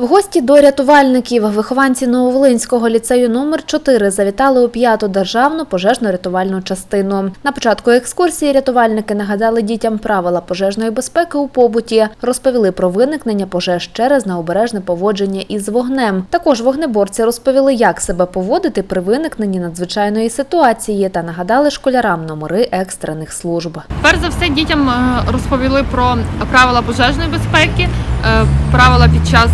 В гості до рятувальників вихованці Нововолинського ліцею номер 4 завітали у п'яту державну пожежно-рятувальну частину. На початку екскурсії рятувальники нагадали дітям правила пожежної безпеки у побуті, розповіли про виникнення пожеж через необережне поводження із вогнем. Також вогнеборці розповіли, як себе поводити при виникненні надзвичайної ситуації та нагадали школярам номери екстрених служб. Перш за все, дітям е, розповіли про правила пожежної безпеки, е, правила під час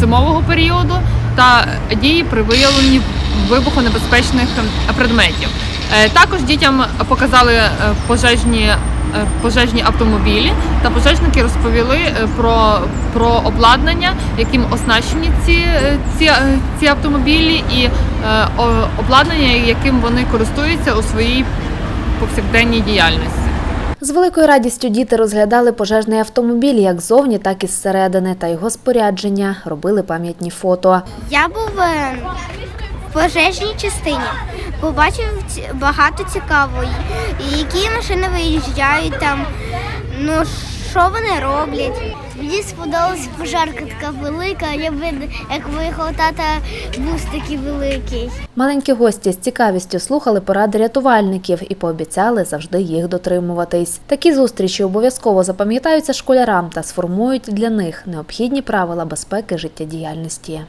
зимового періоду та дії при виявленні вибухонебезпечних е, предметів. Е, Також дітям показали е, пожежні. е, Пожежні автомобілі та пожежники розповіли про, про обладнання, яким оснащені ці, ці, ці автомобілі, і обладнання, яким вони користуються у своїй повсякденній діяльності. З великою радістю діти розглядали пожежний автомобіль як ззовні, так і зсередини, та його спорядження, робили пам'ятні фото. Я був е, в пожежній частині, побачив багато цікавого, які машини виїжджають там, ну що вони роблять. Мені сподобалась пожарка така велика, я видно, як виїхав тата бус такий великий. Маленькі гості з цікавістю слухали поради рятувальників і пообіцяли завжди їх дотримуватись. Такі зустрічі обов'язково запам'ятаються школярам та сформують для них необхідні правила безпеки життєдіяльності.